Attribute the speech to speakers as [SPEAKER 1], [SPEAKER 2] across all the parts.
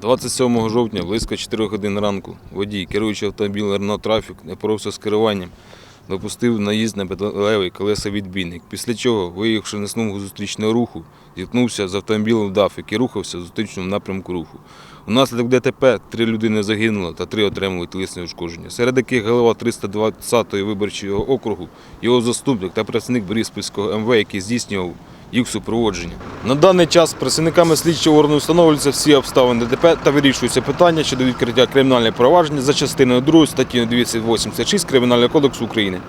[SPEAKER 1] 27 жовтня, близько 4 годин ранку, водій, керуючи автомобілем Renault Traffic, не поровся з керуванням, допустив наїзд на металевий колесовідбійник, після чого, виїхавши на смугу зустрічного руху, зіткнувся з автомобілем ДАФ, який рухався в зустрічному напрямку руху. Унаслідок ДТП три людини загинуло та три отримали тілесне ушкодження, серед яких голова 320-ї виборчого округу, його заступник та працівник Бориспільського МВ, який здійснював їх супроводження. На даний час працівниками слідчого органу встановлюються всі обставини ДТП та вирішується питання щодо відкриття кримінального провадження за частиною 2 статті 286 Кримінального кодексу України.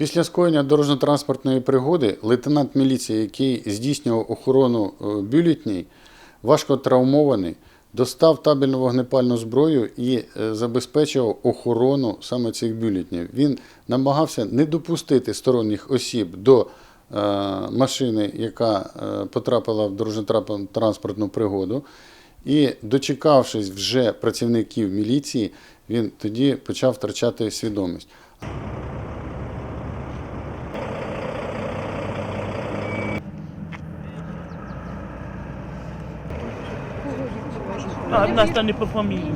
[SPEAKER 2] Після скоєння дорожньо-транспортної пригоди лейтенант міліції, який здійснював охорону е, бюлетній, важко травмований, достав табельну вогнепальну зброю і е, забезпечував охорону саме цих бюлетнів. Він намагався не допустити сторонніх осіб до е, машини, яка потрапила в дорожньо-транспортну пригоду. І дочекавшись вже працівників міліції, він тоді почав втрачати свідомість.
[SPEAKER 3] Нас там не по фамілії.